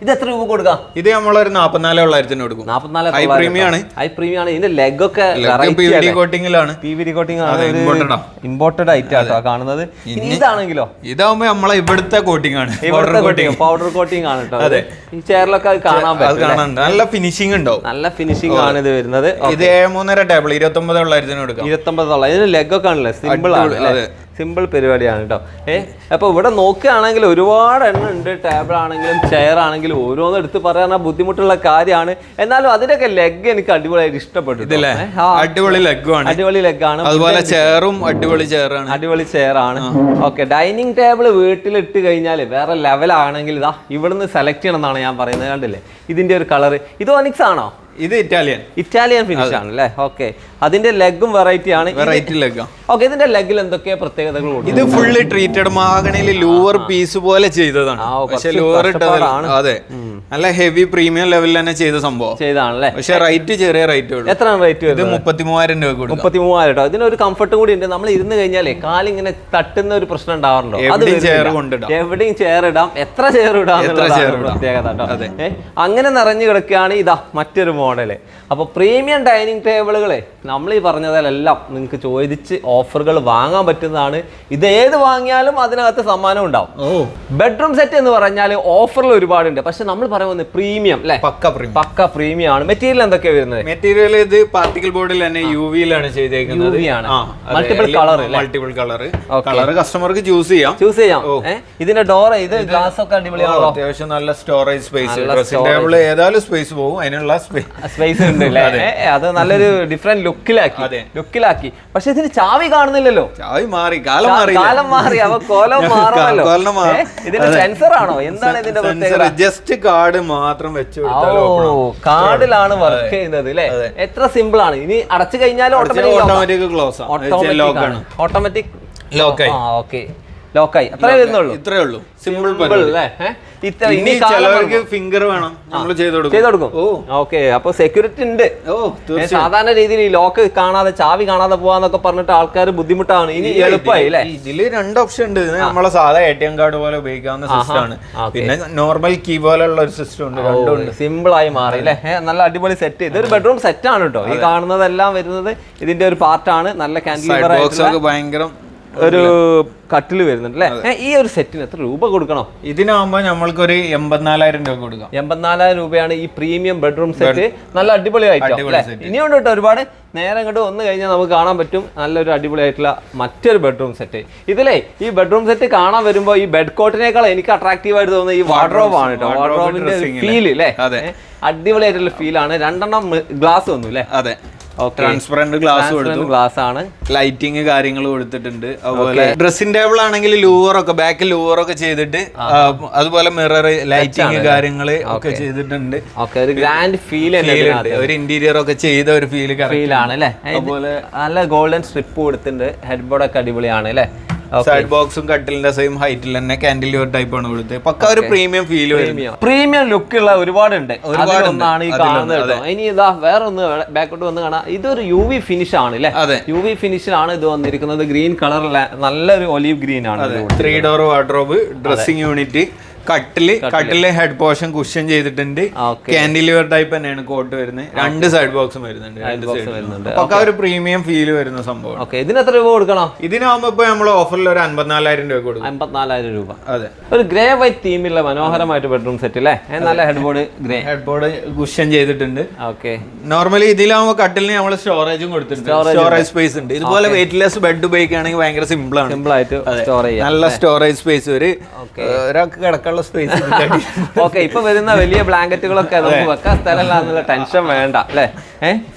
ഇത് എത്ര രൂപ കൊടുക്കാം? ഇത് നമ്മളൊരു നാപ്പത്തിനാല് തൊള്ളായിരത്തിന് കൊടുക്കും. നാപ്പത്തിനാല് ഹൈ പ്രീമിയം ആണ്. ഹൈ പ്രീമിയം ആണ്. ഇതിന്റെ ലെഗ് ഒക്കെ കോട്ടിംഗിലാണ് പി വി ഡി കോട്ടിംഗ് ആണ്. ഇമ്പോർട്ടഡ് ഐറ്റം ആട്ടോ കാണുന്നത്. ഇതാണെങ്കിലോ? ഇതാവുമ്പോ നമ്മളെ ഇവിടുത്തെ കോട്ടിംഗ് ആണ്. ഇവിടുത്തെ കോട്ടിംഗ് പൗഡർ കോട്ടിംഗ് ആണ് കേട്ടോ ഈ ചെയറിലൊക്കെ അത് കാണാൻ അത് പറ്റും നല്ല ഫിനിഷിംഗ് ഉണ്ടാവും. നല്ല ഫിനിഷിംഗ് ആണ് ഇത് വരുന്നത്. ഇത് മൂന്നര ടേബിൾ ഇരുപത്തി ഒമ്പത് തൊള്ളായിരത്തിന് കൊടുക്കാം. ഇരുപത്തൊമ്പത് തൊള്ള ഇതിന് ലെഗ് ഒക്കെ ആണല്ലേ? സിമ്പിൾ ആണ്. സിമ്പിൾ പരിപാടിയാണ് കേട്ടോ ഏ? അപ്പൊ ഇവിടെ നോക്കുകയാണെങ്കിൽ ഒരുപാട് എണ്ണം ഉണ്ട്. ടേബിൾ ആണെങ്കിലും ചെയർ ആണെങ്കിലും ഓരോന്നും എടുത്ത് പറയാൻ ബുദ്ധിമുട്ടുള്ള കാര്യമാണ്. എന്നാലും അതിന്റെയൊക്കെ ലെഗ് എനിക്ക് അടിപൊളിയായിട്ട് ഇഷ്ടപ്പെട്ടു കേട്ടോ. ഇതല്ലേ? ഏ, ആ, അടിപൊളി അടിപൊളി ലെഗ് ആണ്. അതുപോലെ ചെയറും അടിപൊളി ചെയറാണ് അടിപൊളി ചെയർ ആണ്. ഓക്കെ ഡൈനിങ് ടേബിൾ വീട്ടിലിട്ട് കഴിഞ്ഞാൽ വേറെ ലെവലാണെങ്കിൽ ഇതാ ഇവിടുന്ന് സെലക്ട് ചെയ്യണം എന്നാണ് ഞാൻ പറയുന്നത്. കണ്ടില്ലേ? ഇതിന്റെ ഒരു കളർ ഇത് ഒനിക്സ് ആണോ? ഇത് ഇറ്റാലിയൻ ഇറ്റാലിയൻ ഫിനിഷ് ആണ് അല്ലേ ഓക്കെ അതിന്റെ ലെഗും വെറൈറ്റി ആണ്. വെറൈറ്റി ലെഗ് ഓക്കെ ഇതിന്റെ ലെഗിൽ എന്തൊക്കെയാ പ്രത്യേകതകൾ ഇത് ഫുള്ള് ട്രീറ്റഡ് മഹാഗണിയിൽ ലൂവർ പീസ് പോലെ ചെയ്തതാണ്. പക്ഷെ ലൂവർ. അതെ. നല്ല ഹെവി പ്രീമിയം ലെവലിൽ തന്നെ ചെയ്ത സംഭവം. ചെയ്താണല്ലേ? പക്ഷെ റൈറ്റ് ചെറിയ റേറ്റ് എത്ര റേറ്റ് ഇത് മുപ്പത്തി മൂവായിരം രൂപ മുപ്പത്തി മൂവായിരം രൂപ ഇതിനൊരു കംഫർട്ടും കൂടി ഉണ്ട്. നമ്മൾ ഇരുന്ന് കഴിഞ്ഞാലേ കാലിങ്ങനെ തട്ടുന്ന ഒരു പ്രശ്നം ഉണ്ടാവാറുണ്ടോ? അത് ചെയർ കൊണ്ടിടാം. എവിടെയും ചെയർ ഇടാം. എത്ര ചെയർ ഇടാം. പ്രത്യേകത അങ്ങനെ നിറഞ്ഞു കിടക്കുകയാണ് ഇതാ മറ്റൊരു മോഡൽ അപ്പോൾ പ്രീമിയം ഡൈനിങ് ടേബിളുകളെ നമ്മൾ ഈ പറഞ്ഞതിലെല്ലാം നിങ്ങൾക്ക് ചോദിച്ച് ഓഫറുകൾ വാങ്ങാൻ പറ്റുന്നതാണ്. ഇത് ഏത് വാങ്ങിയാലും അതിനകത്ത് സമ്മാനം ഉണ്ടാവും. ഓ. ബെഡ്റൂം സെറ്റ് എന്ന് പറഞ്ഞാൽ ഓഫറിൽ ഒരുപാടുണ്ട്. പക്ഷെ നമ്മൾ പറയുന്നത് പ്രീമിയം അല്ലേ? പക്ക പ്രീമിയം പക്ക പ്രീമിയം ആണ്. മെറ്റീരിയൽ എന്തൊക്കെ വരുന്നത്? മെറ്റീരിയൽ ഇത് പാർട്ടിക്കൽ ബോർഡിൽ തന്നെ യു വിയിലാണ് ചെയ്തേക്കുന്നത്. Multiple colour? Multiple colour colour കസ്റ്റമർക്ക് ചൂസ് ചെയ്യാം. ചൂസ് ചെയ്യാം? ഇതിന്റെ ഡോർ ഇത് ഗ്ലാസ് ഒക്കെ അടിപൊളിയാണോ അത്യാവശ്യം നല്ല സ്റ്റോറേജ് സ്പേസ് നല്ല ഡ്രസ്സിംഗ് ടേബിൾ ഏതായാലും സ്പേസ് പോകും അതിനുള്ള സ്പേസ് സ്പേസ് ഉണ്ട് അല്ലേ അത്. നല്ലൊരു ഡിഫറെന്റ് ലുക്കിലാക്കി ലുക്കിലാക്കി പക്ഷെ ഇതിന് ചാവി കാണുന്നില്ലല്ലോ. ചാവി മാറി കാലം മാറി കാലം മാറി അവ കോലം മാറണല്ലോ ഇതിന്റെ സെൻസർ ആണോ? എന്താണ് ഇതിന്റെ പ്രത്യേകത? ജസ്റ്റ് കാർഡ് മാത്രം വെച്ച് ഓ. കാർഡിലാണ് വർക്ക് ചെയ്യുന്നത് അല്ലേ എത്ര സിമ്പിൾ ആണ്. ഇനി അടച്ചു കഴിഞ്ഞാൽ ഓട്ടോമാറ്റിക് ക്ലോസ് ആണ്. ലോക്ക് ആണ്. ഓട്ടോമാറ്റിക് ലോക്ക് ആയി. ആ ഓക്കെ ലോക്കായി. അത്രേ വരുന്നുള്ളൂ. ഇത്രേ ഉള്ളൂ. സിമ്പിൾ ചിലവർക്ക് ഫിംഗർ വേണം. നമ്മൾ ചെയ്ത് കൊടുക്കും. ഓക്കെ. അപ്പൊ സെക്യൂരിറ്റി ഉണ്ട്. സാധാരണ രീതിയിൽ ഈ ലോക്ക് കാണാതെ ചാവി കാണാതെ പോവാന്നൊക്കെ പറഞ്ഞിട്ട് ആൾക്കാർ ബുദ്ധിമുട്ടാണ്. ഇനി എളുപ്പമായി അല്ലേ? ഇതിൽ രണ്ട് ഓപ്ഷൻ ഉണ്ട്. നമ്മളെ സാധാ എ ടി എം കാർഡ് പോലെ ഉപയോഗിക്കാവുന്ന സിസ്റ്റം ആണ്. പിന്നെ നോർമൽ കീ പോലുള്ള ഒരു സിസ്റ്റം ഉണ്ട്. രണ്ടുണ്ട് സിമ്പിൾ ആയി മാറി അല്ലേ? നല്ല അടിപൊളി സെറ്റ് ഇതൊരു ബെഡ്റൂം സെറ്റ് ആണ് കേട്ടോ ഈ കാണുന്നതെല്ലാം വരുന്നത് ഇതിന്റെ ഒരു പാർട്ടാണ് നല്ല ക്യാൻഡിൽ ഭയങ്കര ഒരു കട്ടിൽ വരുന്നുണ്ട് അല്ലേ? ഈ ഒരു സെറ്റിന് എത്ര രൂപ കൊടുക്കണം? ഇതിനാകുമ്പോ നമ്മൾക്കൊരു എൺപത്തിനാലായിരം രൂപ കൊടുക്കാം. എൺപത്തിനാലായിരം രൂപയാണ് ഈ പ്രീമിയം ബെഡ്റൂം സെറ്റ്. നല്ല അടിപൊളി ഐറ്റം അടിപൊളി അല്ലേ ഇനിയുണ്ട് കേട്ടോ ഒരുപാട്. നേരം കണ്ട് ഒന്ന് കഴിഞ്ഞാൽ നമുക്ക് കാണാൻ പറ്റും. നല്ലൊരു അടിപൊളി ആയിട്ടുള്ള മറ്റൊരു ബെഡ്റൂം സെറ്റ്. ഇതിലേ ഈ ബെഡ്റൂം സെറ്റ് കാണാൻ വരുമ്പോൾ ഈ ബെഡ് കോട്ടിനേക്കാൾ എനിക്ക് അട്രാക്റ്റീവ് ആയിട്ട് തോന്നുന്നത് ഈ വാർഡ്രോബ് ആണ്. കേട്ടോ. വാർഡ്രോബിന്റെ ഫീൽ അല്ലേ അടിപൊളിയായിട്ടുള്ള ഫീൽ ആണ്. രണ്ടെണ്ണം ഗ്ലാസ് വന്നു അല്ലേ അതെ. ട്രാൻസ്പറന്റ് ഗ്ലാസ് കൊടുത്തു. ഗ്ലാസ് ആണ്. ലൈറ്റിംഗ് കാര്യങ്ങൾ കൊടുത്തിട്ടുണ്ട്. അതുപോലെ ഡ്രസ്സിംഗ് ടേബിൾ ആണെങ്കിൽ ലൂവർ ഒക്കെ ബാക്കിൽ ലൂവർ ഒക്കെ ചെയ്തിട്ട് അതുപോലെ മിറർ ലൈറ്റിംഗ് കാര്യങ്ങൾ ഒക്കെ ചെയ്തിട്ടുണ്ട്. ഓക്കെ ഒരു ഗ്രാൻഡ് ഫീൽ ഒരു ഇന്റീരിയർ ഒക്കെ ചെയ്ത ഒരു ഫീൽ ഫീൽ ആണ് അല്ലേ? അതുപോലെ നല്ല ഗോൾഡൻ സ്ട്രിപ്പ് കൊടുത്തിട്ടുണ്ട്. ഹെഡ് ബോർഡ് ഒക്കെ അടിപൊളിയാണ് അല്ലേ? സൈഡ് ബോക്സും കട്ടിലിന്റെ സെയിം ഹൈറ്റിൽ തന്നെ കാൻഡിൽ ടൈപ്പ് ആണ് കൊടുത്തത്. പക്ക ഒരു പ്രീമിയം ഫീൽ പ്രീമിയം ലുക്ക് ഉള്ള ഒരുപാടുണ്ട്. ഒരുപാടൊന്നാണ് ഈ കാണുന്നത് ഇനി ഇതാ വേറെ ഒന്ന് ബാക്കോട്ട് വന്ന് കാണാം. ഇതൊരു യു വി ഫിനിഷ് ആണ് അല്ലേ. യു വി ഫിനിഷിലാണ് ഇത് വന്നിരിക്കുന്നത്. ഗ്രീൻ കളറിലെ നല്ലൊരു ഒലീവ് ഗ്രീൻ ആണ്. Three door wardrobe dressing unit കട്ടിൽ കട്ടിൽ. ഹെഡ് പോർഷൻ കുഷൻ ചെയ്തിട്ടുണ്ട്. കാൻഡിലിവർ ടൈപ്പ് തന്നെയാണ് കോട്ട് വരുന്നത്. രണ്ട് സൈഡ് ബോക്സും വരുന്നുണ്ട് രണ്ട് സൈഡ് വരുന്നുണ്ട്. പക്ക ഒരു പ്രീമിയം ഫീൽ വരുന്ന സംഭവം ഓക്കെ ഇതിന് എത്ര രൂപ കൊടുക്കണം? ഇതിനാവുമ്പോ ഇപ്പൊ നമ്മൾ ഓഫറിൽ ഒരു അമ്പത്തിനാലായിരം രൂപ കൊടുക്കും. അമ്പത്തിനാലായിരം രൂപ. അതെ. ഒരു ഗ്രേ വൈറ്റ് തീമില്ല മനോഹരമായിട്ട് ബെഡ്റൂം സെറ്റ് അല്ലേ നല്ല head board grey head board cushion ചെയ്തിട്ടുണ്ട് ഓക്കെ നോർമലി ഇതിലാകുമ്പോ കട്ടിലിന് നമ്മൾ സ്റ്റോറേജും കൊടുത്തിട്ടുണ്ട്. സ്റ്റോറേജ് സ്പേസ് ഉണ്ട്. ഇതുപോലെ വെയിറ്റ്ലെസ് ബെഡ് ഉപയോഗിക്കുകയാണെങ്കിൽ ഭയങ്കര സിമ്പിൾ ആണ്. സിമ്പിൾ ആയിട്ട് സ്റ്റോർ ചെയ്യാം. നല്ല സ്റ്റോറേജ് സ്പേസ് ഒരു ഒരാൾക്ക് കിടക്കാനുള്ള സ്പേസ് ഓക്കെ ഇപ്പൊ വരുന്ന വലിയ ബ്ലാങ്കറ്റുകളൊക്കെ നമുക്ക് വെക്കാൻ സ്ഥലമില്ല എന്നുള്ള ടെൻഷൻ വേണ്ട അല്ലേ?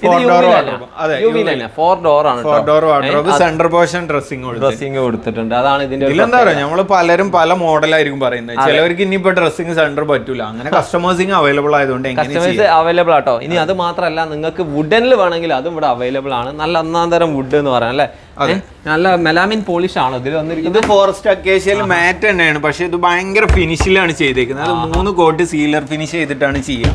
ഫോർ ഡോർ ആണ് four door wardrobe centre portion dressing dressing കൊടുത്തിട്ടുണ്ട്. അതാണ് ഇതിന്റെ പറയാ പലരും പല മോഡലായിരിക്കും പറയുന്നത്. ചിലവർക്ക് ഇനി ഇനിയിപ്പോ ഡ്രസ്സിംഗ് സെന്റർ പറ്റൂല. അങ്ങനെ കസ്റ്റമേഴ്സിംഗ് അവൈലബിൾ ആയതുകൊണ്ട് കസ്റ്റമേഴ്സ് അവൈലബിൾ ആട്ടോ. ഇനി അത്. മാത്രമല്ല നിങ്ങൾക്ക് വുഡനിൽ വേണമെങ്കിൽ അതും ഇവിടെ അവൈലബിൾ ആണ്. നല്ല ഒന്നാം തരം വുഡ് എന്ന് പറയാം അല്ലേ? നല്ല മെലാമിൻ പോളിഷ് ആണ് ഇതിൽ വന്നിരിക്കുന്നത്. ഇത് ഫോറസ്റ്റ് അക്കേഷ്യൽ മാറ്റ് തന്നെയാണ്. പക്ഷെ ഇത് ഭയങ്കര ഫിനിഷിലാണ് ചെയ്തേക്കുന്നത്. അത് മൂന്ന് കോട്ട് സീലർ ഫിനിഷ് ചെയ്തിട്ടാണ് ചെയ്യുക.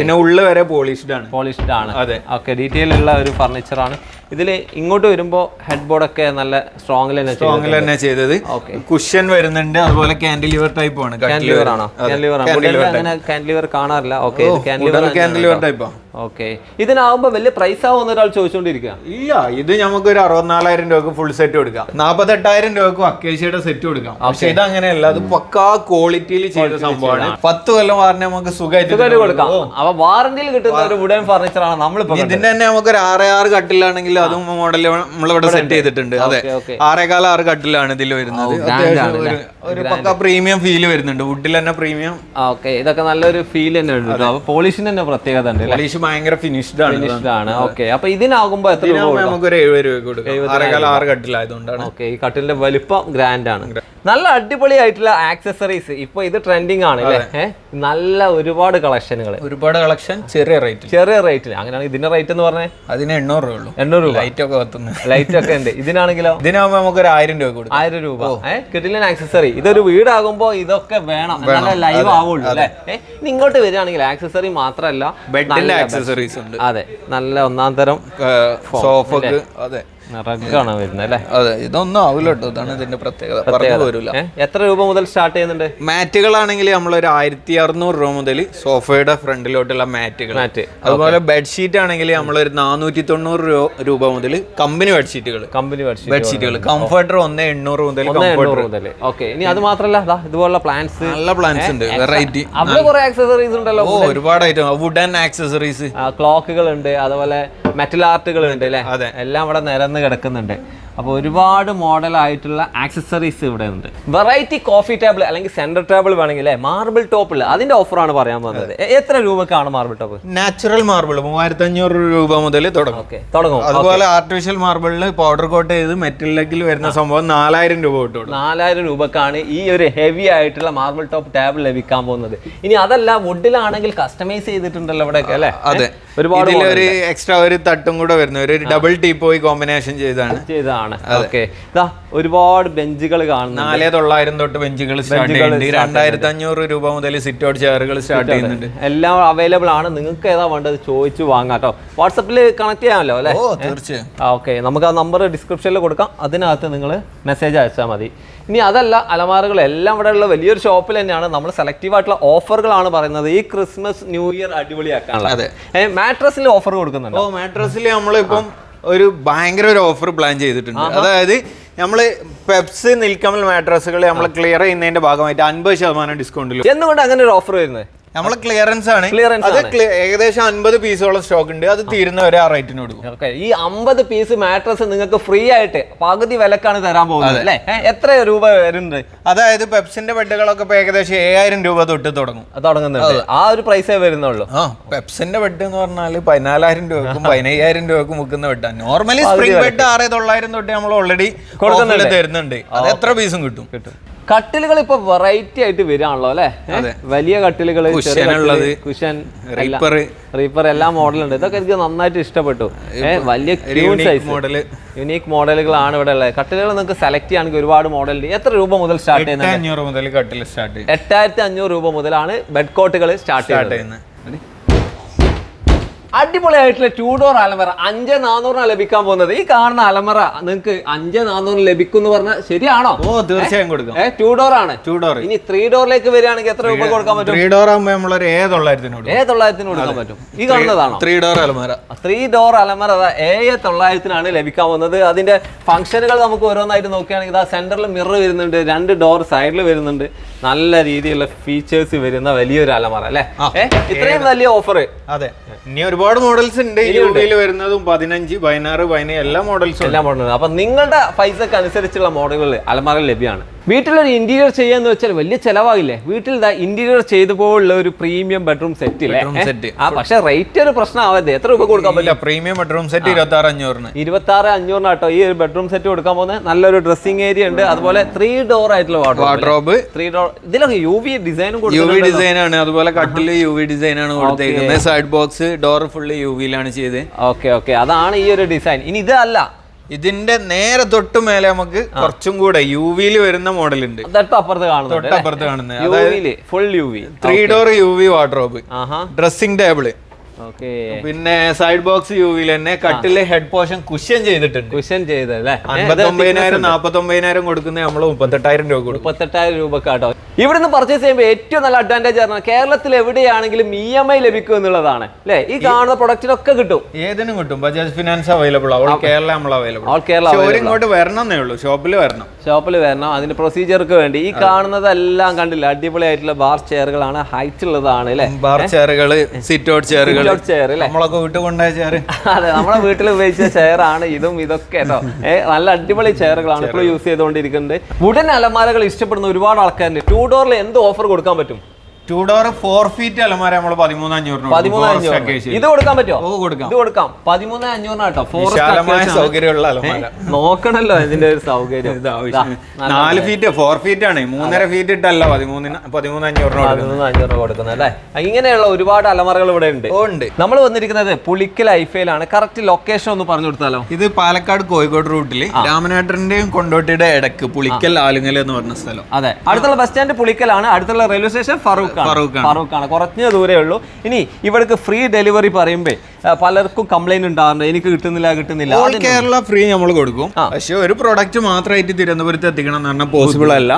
പിന്നെ ഉള്ളു വരെ പോളിഷ്ഡ് ആണ്. പോളിഷ്ഡ് ആണ്. അതെ. ഓക്കെ ഡീറ്റെയിൽ ഉള്ള ഒരു ഫർണിച്ചറാണ് ഇതിൽ ഇങ്ങോട്ട് വരുമ്പോൾ ഹെഡ് ബോർഡ് ഒക്കെ നല്ല സ്ട്രോങ്ങിൽ തന്നെ സ്ട്രോങ്ങിൽ തന്നെ ചെയ്തത്. ഓക്കെ കുഷൻ വരുന്നുണ്ട് അതുപോലെ കാൻഡിലിവർ ടൈപ്പ് ആണ്. കാൻഡിലിവർ ആണോ? കാൻഡിലിവർ ആണ്. കാൻഡിലിവർ കാണാറില്ല. ഓക്കെ കാൻഡിലിവർ കാൻഡിലിവർ ടൈപ്പാ ഓക്കെ. ഇതിനാവുമ്പോ വലിയ പ്രൈസ് ആവുന്ന ഒരാൾ ചോദിച്ചുകൊണ്ടിരിക്കുക ഇല്ല ഇത് നമുക്ക് ഒരു അറുപത്തിനാലായിരം രൂപക്ക് ഫുൾ സെറ്റ് കൊടുക്കാം. നാപ്പത്തെട്ടായിരം രൂപക്ക് അക്കേഷ്യയുടെ സെറ്റ് കൊടുക്കാം. പക്ഷെ ഇത് അങ്ങനെയല്ല അത് പക്കാ ക്വാളിറ്റിയിൽ ചെയ്ത സംഭവമാണ്. പത്ത് കൊല്ലം വാറന്റി നമുക്ക് സുഖമായിട്ട് കൊടുക്കാം. അപ്പൊ വാറന്റിയിൽ കിട്ടുന്ന ഒരു വുഡൻ ഫർണിച്ചർ ആണ് നമ്മൾ ഇതിന്റെ തന്നെ നമുക്ക് ഒരു ആറേ ആറ് കട്ടിലാണെങ്കിൽ അതും മോഡൽ നമ്മളിവിടെ സെറ്റ് ചെയ്തിട്ടുണ്ട്. അതെ. ആറേകാല ആറ് കട്ടിലാണ് ഇതിൽ വരുന്നത്? ഒരു- പക്ക പ്രീമിയം ഫീൽ വരുന്നുണ്ട്. വുഡിൽ തന്നെ പ്രീമിയം ഓക്കെ. ഇതൊക്കെ നല്ലൊരു ഫീൽ തന്നെ ഉണ്ട് പോളിഷിന് തന്നെ പ്രത്യേകത ഉണ്ട് പോളിഷ് ഭയങ്കര ഫിനിഷ്ഡ് ആണ്. ഫിനിഷ്ഡ് ആണ്. ഓക്കെ അപ്പൊ ഇതിനാകുമ്പോ എത്ര രൂപ നമുക്ക് ഒരു എഴുപത് രൂപ കൊടുക്കാം. ആറേകാല ആറ് കട്ടിലായതുകൊണ്ടാണ്. ഓക്കെ ഈ കട്ടിലിന്റെ വലിപ്പം ഗ്രാൻഡ് ആണ്. നല്ല അടിപൊളി ആയിട്ടുള്ള ആക്സസറീസ് ഇപ്പൊ ഇത് ട്രെൻഡിങ് ആണ് അല്ലേ? നല്ല ഒരുപാട് കളക്ഷനുകൾ ഒരുപാട് കളക്ഷൻ ചെറിയ റേറ്റ് ചെറിയ റേറ്റിൽ അങ്ങനെയാണ് ഇതിന്റെ റേറ്റ് എന്ന് പറഞ്ഞേ? അതിന് എണ്ണൂറ് രൂപ ഉള്ളൂ. എണ്ണൂറ് രൂപ. ലൈറ്റ് ഒക്കെ ലൈറ്റ് ഒക്കെ ഉണ്ട്. ഇതിനാണെങ്കിലോ? ഇതിനാകുമ്പോ നമുക്ക് ഒരു ആയിരം രൂപ കൊടുക്കും. ആയിരം രൂപ. കിട്ടില്ല ആക്സസറി ഇതൊരു വീടാകുമ്പോ ഇതൊക്കെ വേണം. നല്ല ലൈവ് ആവുള്ളൂ അല്ലേ? ഇങ്ങോട്ട് വരികയാണെങ്കിൽ ആക്സസറി മാത്രമല്ല ബെഡിന്റെ ആക്സസറീസ് ഉണ്ട്. അതെ നല്ല ഒന്നാം തരം സോഫക്ക് അതെ. അതെ ഇതൊന്നും ആവില്ല കേട്ടോ. ഇതാണ് ഇതിന്റെ പ്രത്യേകത. പറഞ്ഞു വരില്ല എത്ര രൂപ മുതൽ സ്റ്റാർട്ട് ചെയ്യുന്നുണ്ട്? മാറ്റുകളാണെങ്കിൽ നമ്മൾ ഒരു ആയിരത്തി അറുന്നൂറ് രൂപ മുതൽ സോഫയുടെ ഫ്രണ്ടിലോട്ടുള്ള മാറ്റുകൾ. മാറ്റ്. അതുപോലെ ബെഡ്ഷീറ്റ് ആണെങ്കിൽ നമ്മൾ ഒരു നാനൂറ്റി തൊണ്ണൂറ് രൂപ മുതൽ കമ്പനി ബെഡ്ഷീറ്റുകൾ. കമ്പനി ബെഡ്ഷീറ്റ് ബെഡ്ഷീറ്റുകൾ. കംഫർട്ടർ ഒന്ന് എണ്ണൂറ് മുതൽ ഓക്കെ. ഇനി അത് മാത്രല്ല ഇതുപോലുള്ള പ്ലാൻസ് നല്ല പ്ലാൻസ് ഉണ്ട്. വെറൈറ്റി അവിടെ കുറെ ആക്സസറീസ് ഉണ്ടല്ലോ. ഒരുപാട് ഐറ്റം വുഡൻ ആക്സസറീസ് ക്ലോക്കുകൾ ഉണ്ട്. അതുപോലെ മെറ്റൽ ആർട്ടുകൾ ഉണ്ട് അല്ലേ അതെ. എല്ലാം ഇവിടെ നിരന്ന് കിടക്കുന്നുണ്ട്. അപ്പോൾ ഒരുപാട് മോഡൽ ആയിട്ടുള്ള ആക്സസറീസ് ഇവിടെ ഉണ്ട്. വെറൈറ്റി കോഫി ടേബിൾ അല്ലെങ്കിൽ സെന്റർ ടേബിൾ വേണമെങ്കിൽ മാർബിൾ ടോപ്പിൽ അതിന്റെ ഓഫറാണ് പറയാൻ പോകുന്നത് എത്ര രൂപക്കാണ് മാർബിൾ ടോപ്പ് നാച്ചുറൽ മാർബിൾ മൂവായിരത്തി അഞ്ഞൂറ് രൂപ മുതൽ തുടങ്ങും. ഓക്കെ തുടങ്ങും. അതുപോലെ ആർട്ടിഫിഷ്യൽ മാർബിളിൽ പൗഡർ കോട്ട് ചെയ്ത് മെറ്റലിലേക്ക് വരുന്ന സംഭവം നാലായിരം രൂപ കിട്ടും നാലായിരം രൂപക്കാണ് ഈ ഒരു ഹെവി ആയിട്ടുള്ള മാർബിൾ ടോപ്പ് ടേബിൾ ലഭിക്കാൻ പോകുന്നത്. ഇനി അതല്ല വുഡിലാണെങ്കിൽ കസ്റ്റമൈസ് ചെയ്തിട്ടുണ്ടല്ലോ ഇവിടെയൊക്കെ അല്ലേ അതെ. ഒരുപാട് ഒരു എക്സ്ട്രാ ഒരു തട്ടും കൂടെ വരുന്നു. ഒരു ഡബിൾ ടീപ്പോയി കോമ്പിനേഷൻ ചെയ്താണ് ചെയ്താണ് ഓക്കെ ഇതാ ഒരുപാട് ബെഞ്ചുകൾ കാണുന്നു നാല് തൊള്ളായിരം തൊട്ട് ബെഞ്ചുകൾ സ്റ്റാർട്ട് ചെയ്യുന്നുണ്ട്. രണ്ടായിരത്തി അഞ്ഞൂറ് രൂപ മുതൽ സിറ്റ് ഔട്ട് ചെയറുകൾ സ്റ്റാർട്ട് ചെയ്യുന്നുണ്ട്. എല്ലാം അവൈലബിൾ ആണ്. നിങ്ങൾക്ക് ഏതാ വേണ്ടത് ചോദിച്ചു വാങ്ങാം കേട്ടോ. വാട്സപ്പിൽ കണക്ട് ചെയ്യാമല്ലോ അല്ലേ? തീർച്ചയായും. ഓക്കെ നമുക്ക് ആ നമ്പർ ഡിസ്ക്രിപ്ഷനിൽ കൊടുക്കാം. അതിനകത്ത് നിങ്ങൾ മെസ്സേജ് അയച്ചാൽ മതി. ഇനി അതല്ല അലമാറുകൾ എല്ലാം ഇവിടെ ഉള്ള വലിയൊരു ഷോപ്പിൽ തന്നെയാണ് നമ്മൾ സെലക്റ്റീവ് ആയിട്ടുള്ള ഓഫറുകളാണ് പറയുന്നത് ഈ ക്രിസ്മസ് ന്യൂ ഇയർ അടിപൊളിയാക്കാനുള്ള. അതെ. മാട്രസിൽ ഓഫർ കൊടുക്കുന്നുണ്ട്? ഓ മാട്രസിൽ നമ്മളിപ്പം ഒരു ഭയങ്കര ഒരു ഓഫർ പ്ലാൻ ചെയ്തിട്ടുണ്ട്. അതായത് നമ്മൾ പെപ്സ് നിൽക്കമൽ മാട്രസുകൾ നമ്മൾ ക്ലിയർ ചെയ്യുന്നതിന്റെ ഭാഗമായിട്ട് അൻപത് ശതമാനം ഡിസ്കൗണ്ടിൽ എന്തുകൊണ്ട് അങ്ങനെ ഒരു ഓഫർ വരുന്നത്? നമ്മൾ ക്ലിയറൻസ് ആണ്. ക്ലിയറൻസ് അത് ഏകദേശം അൻപത് പീസോളം സ്റ്റോക്ക് ഉണ്ട്. അത് തീരുന്ന വരെ ആ റേറ്റിന് കൊടുക്കും. ഓക്കെ ഈ അമ്പത് പീസ് മാട്രസ് നിങ്ങൾക്ക് ഫ്രീ ആയിട്ട് പകുതി വിലക്കാണ് തരാൻ പോകുന്നത് അല്ലേ? ഏ, എത്ര രൂപ വരുന്നുണ്ട്? അതായത് പെപ്സിന്റെ ബെഡുകളൊക്കെ ഇപ്പൊ ഏകദേശം ഏഴായിരം രൂപ തൊട്ട് തുടങ്ങും. അത് തുടങ്ങുന്നുണ്ട്. ആ ഒരു പ്രൈസേ വരുന്നുള്ളൂ. ആ പെപ്സിന്റെ ബെഡ് എന്ന് പറഞ്ഞാൽ പതിനാലായിരം രൂപക്കും പതിനയ്യായിരം രൂപക്കും വിൽക്കുന്ന ബെഡാണ് നോർമലി സ്പ്രിംഗ് ബെഡ് ആറ് തൊള്ളായിരം തൊട്ട് നമ്മൾ ഓൾറെഡി കൊടുക്കുന്നുണ്ട്. തരുന്നുണ്ട്. അത് എത്ര പീസും കിട്ടും? കിട്ടും. കട്ടിലുകൾ ഇപ്പൊ വെറൈറ്റി ആയിട്ട് വരികയാണല്ലോ അല്ലെ? വലിയ കട്ടിലുകൾ കുഷൻ റീപ്പർ റീപ്പർ മോഡലും മോഡലുണ്ട്. ഇതൊക്കെ എനിക്ക് നന്നായിട്ട് ഇഷ്ടപ്പെട്ടു. വലിയ സൈസ് മോഡൽ യുണീക്ക് മോഡലുകളാണ് ഇവിടെ ഉള്ളത്. കട്ടിലുകൾ നിങ്ങൾക്ക് സെലക്ട് ചെയ്യുകയാണെങ്കിൽ ഒരുപാട് മോഡൽ എത്ര രൂപ മുതൽ സ്റ്റാർട്ട് ചെയ്യുന്നത്? എട്ടായിരത്തി അഞ്ഞൂറ് രൂപ മുതലാണ് ബെഡ് കോട്ടുകൾ സ്റ്റാർട്ട് ചെയ്യുന്നത്. അടിപൊളിയായിട്ടുള്ള ടൂ ഡോർ അലമറ. അഞ്ച് നാനൂറിനാണ് ലഭിക്കാൻ പോകുന്നത്. ഈ കാണുന്ന അലമറ നിങ്ങൾക്ക് അഞ്ച് നാനൂറിന് ലഭിക്കും എന്ന് പറഞ്ഞാൽ ശരിയാണോ? ഓ തീർച്ചയായും കൊടുക്കും. ഏ ടൂ ഡോർ ആണ്. ടൂ ഡോർ ഇനി ത്രീ ഡോറിലേക്ക് വരികയാണെങ്കിൽ എത്ര രൂപ കൊടുക്കാൻ പറ്റും? ത്രീ ഡോർ ആകുമ്പോൾ നമ്മളൊരു ഏ തൊള്ളായിരത്തിന് ഏ തൊള്ളായിരത്തിന് കൊടുക്കാൻ പറ്റും. ഈ കാണുന്നതാണ്? ത്രീ ഡോർ അലമറ. ത്രീ ഡോർ അലമറ ഏഴ് തൊള്ളായിരത്തിനാണ് ലഭിക്കാൻ പോകുന്നത്. അതിന്റെ ഫംഗ്ഷനുകൾ നമുക്ക് ഓരോന്നായിട്ട് നോക്കുകയാണെങ്കിൽ ഇതാ സെന്ററിൽ മിറർ വരുന്നുണ്ട് രണ്ട് ഡോർ സൈഡിൽ വരുന്നുണ്ട്. നല്ല രീതിയിലുള്ള ഫീച്ചേഴ്സ് വരുന്ന വലിയൊരു അലമറ അല്ലേ? ഇത്രയും വലിയ ഓഫർ അതെ. ഇനി ഒരുപാട് മോഡൽസ് ഉണ്ട് യു ഡിയിൽ വരുന്നതും പതിനഞ്ച് പതിനാറ് പതിനേഴ് എല്ലാ മോഡൽസും എല്ലാ മോഡലും അപ്പൊ നിങ്ങളുടെ പൈസക്ക് അനുസരിച്ചുള്ള മോഡലുകൾ അലമാറിൽ ലഭ്യമാണ്. വീട്ടിലൊരു ഇന്റീരിയർ ചെയ്യാന്ന് വെച്ചാൽ വലിയ ചെലവാകില്ലേ? വീട്ടിൽ ഇന്റീരിയർ ചെയ്തു പോലുള്ള ഒരു പ്രീമിയം ബെഡ്റൂം സെറ്റ് സെറ്റ് ആ പക്ഷെ റേറ്റ് ഒരു പ്രശ്നമാവരുത് എത്ര രൂപ കൊടുക്കാൻ പറ്റില്ല പ്രീമിയം ബെഡ്റൂം സെറ്റ് ഇരുപത്തി ആറ് അഞ്ഞൂറിന്. ഇരുപത്തി ആറ് അഞ്ഞൂറിന് കേട്ടോ ഈ ഒരു ബെഡ്റൂം സെറ്റ് കൊടുക്കാൻ പോകുന്നത് നല്ലൊരു ഡ്രസ്സിംഗ് ഏരിയ ഉണ്ട്. അതുപോലെ ത്രീ ഡോർ ആയിട്ടുള്ള വാർഡ്രോബ് ത്രീ ഡോർ ഇതിലൊക്കെ യു വി ഡിസൈനും യു വി ഡിസൈൻ ആണ്. അതുപോലെ കട്ടിൽ യു വി ഡിസൈൻ ആണ് കൊടുത്തേക്കുന്നത്. Side box door full U വിയിലാണ് ചെയ്ത് ഓക്കെ ഓക്കെ അതാണ് ഈ ഒരു ഡിസൈൻ ഇനി ഇതല്ല ഇതിന്റെ നേരെ തൊട്ട് മേലെ നമുക്ക് കുറച്ചും കൂടെ യു വിയിൽ വരുന്ന മോഡൽ ഉണ്ട് കാണുന്നത് തൊട്ടപ്പുറത്ത് കാണുന്നത്. U full U V three door U V wardrobe dressing table പിന്നെ സൈഡ് ബോക്സ് യു വിയിൽ തന്നെ കട്ടിൽ ഹെഡ് പോർഷൻ കുഷ്യൻ ചെയ്തിട്ടുണ്ട്. കുഷൻ ചെയ്തല്ലേ അൻപത്തൊമ്പതിനായിരം നാപ്പത്തൊമ്പതിനായിരം കൊടുക്കുന്ന നമ്മൾ മുപ്പത്തെട്ടായിരം രൂപ കൊടുക്കും. മുപ്പത്തെട്ടായിരം രൂപ കാട്ടോ ഇവിടുന്ന് പർച്ചേസ് ചെയ്യുമ്പോൾ ഏറ്റവും നല്ല അഡ്വാന്റേജ് ആയിരുന്നു കേരളത്തിൽ എവിടെയാണെങ്കിലും ഇ എം ഐ ലഭിക്കും എന്നുള്ളതാണ്. അല്ലേ ഈ കാണുന്ന പ്രൊഡക്റ്റിനൊക്കെ കിട്ടും. ഏതിനും കിട്ടും. ബജാജ് ഫിനാൻസ് അവൈലബിൾ അവൾ കേരള നമ്മൾ അവൈലബിൾ ഓൾ കേരള ഇങ്ങോട്ട് ഇങ്ങോട്ട് എന്നേ ഉള്ളൂ. ഷോപ്പിൽ വരണം. ഷോപ്പിൽ വരണം. അതിന്റെ പ്രൊസീജിയർക്ക് വേണ്ടി. ഈ കാണുന്നതെല്ലാം കണ്ടില്ല? അടിപൊളിയായിട്ടുള്ള ബാർ ചെയറുകളാണ് ഹൈറ്റ് ഉള്ളതാണ് അല്ലേ ബാർ ചെയറുകൾ സിറ്റ് ഔട്ട് ചെയറുകൾ ചെയർ അല്ലേ നമ്മളൊക്കെ വീട്ടിൽ കൊണ്ടുപോയ ചെയർ അതെ നമ്മുടെ വീട്ടിൽ ഉപയോഗിച്ച ചെയർ ആണ് ഇതും ഇതൊക്കെ കേട്ടോ. നല്ല അടിപൊളി ചെയറുകളാണ് ഇപ്പോൾ യൂസ് ചെയ്തുകൊണ്ടിരിക്കുന്നത്. വുഡൻ അലമാരകൾ ഇഷ്ടപ്പെടുന്ന ഒരുപാട് ആൾക്കാരുണ്ട്. ടൂ ഡോറിൽ എന്ത് ഓഫർ കൊടുക്കാൻ പറ്റും? ടൂ ഡോർ ഫോർ ഫീറ്റ് അലമാര നമ്മൾ പതിമൂന്ന് അഞ്ഞൂറിന് പതിമൂന്ന് അഞ്ഞൂറ് ഇത് കൊടുക്കാൻ പറ്റുമോ കൊടുക്കാം. ഇത് കൊടുക്കാം. പതിമൂന്ന് അഞ്ഞൂറിനാട്ടോ വിശാലമായ സൗകര്യമുള്ള അലമാര. നോക്കണല്ലോ ഇതിന്റെ ഒരു സൗകര്യം. നാല് ഫീറ്റ് ഫോർ ഫീറ്റ് ആണ്. മൂന്നര ഫീറ്റ് ഇട്ടല്ല പതിമൂന്നിന് പതിമൂന്ന് അഞ്ഞൂറിന് പതിമൂന്ന് അഞ്ഞൂറ് കൊടുക്കുന്നത് അല്ലേ? ഇങ്ങനെയുള്ള ഒരുപാട് അലമാരകൾ ഇവിടെ ഉണ്ട്. ഉണ്ട്. നമ്മൾ വന്നിരിക്കുന്നത് പുളിക്കൽ ഐഫയിലാണ്. കറക്റ്റ് ലൊക്കേഷൻ ഒന്ന് പറഞ്ഞു കൊടുത്താലോ? ഇത് പാലക്കാട് കോഴിക്കോട് റൂട്ടിൽ രാമനാട്ടന്റെയും കൊണ്ടോട്ടിയുടെ ഇടയ്ക്ക് പുളിക്കൽ ആലുങ്ങൽ എന്ന് പറഞ്ഞ സ്ഥലം. അതെ. അടുത്തുള്ള ബസ് സ്റ്റാൻഡ് പുളിക്കലാണ്. അടുത്തുള്ള റെയിൽവേ സ്റ്റേഷൻ ഫറൂഖ്. ഫറൂഖാണ്. ആണ് കുറഞ്ഞ ദൂരേ ഉള്ളൂ. ഇനി ഇവിടേക്ക് ഫ്രീ ഡെലിവറി പറയുമ്പോൾ പലർക്കും കംപ്ലൈന്റ് ഉണ്ടാവുന്നുണ്ട് എനിക്ക് കിട്ടുന്നില്ല കിട്ടുന്നില്ല. ഓൾ കേരള ഫ്രീ നമ്മൾ കൊടുക്കും. പക്ഷെ ഒരു പ്രൊഡക്റ്റ് മാത്രമായിട്ട് തിരുവനന്തപുരത്ത് എത്തിക്കണം എന്ന് പറഞ്ഞാൽ പോസിബിൾ അല്ല.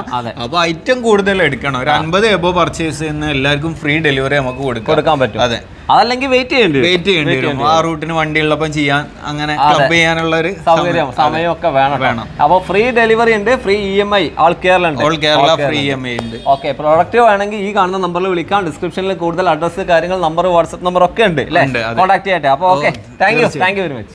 അപ്പൊ ഐറ്റം കൂടുതൽ എടുക്കണം. ഒരു അൻപത് എബോ പർച്ചേസ് ചെയ്യുന്ന എല്ലാവർക്കും ഫ്രീ ഡെലിവറി നമുക്ക് കൊടുക്കാം. കൊടുക്കാൻ പറ്റും. അതെ. അതല്ലെങ്കിൽ വെയിറ്റ് ചെയ്യേണ്ടി വെയിറ്റ് ചെയ്യേണ്ടി വരും. ആ റൂട്ടിന് വണ്ടി ഉള്ളപ്പം ചെയ്യാൻ അങ്ങനെ ക്ലബ് ചെയ്യാനുള്ള ഒരു സൗകര്യം സമയമൊക്കെ വേണം വേണം. അപ്പോൾ ഫ്രീ ഡെലിവറി ഉണ്ട് free E M I all Kerala ഉണ്ട്. All Kerala free E M ഉണ്ട്. ഓക്കെ പ്രോഡക്റ്റ് വേണമെങ്കിൽ ഈ കാണുന്ന നമ്പറിൽ വിളിക്കാം. ഡിസ്ക്രിപ്ഷനിൽ കൂടുതൽ അഡ്രസ്സ് കാര്യങ്ങൾ നമ്പർ വാട്സ്ആപ്പ് നമ്പർ ഒക്കെ ഉണ്ട് അല്ലേ? ഉണ്ട്, കോൺടാക്ട് ചെയ്യട്ടെ അപ്പോൾ okay thank you thank you very much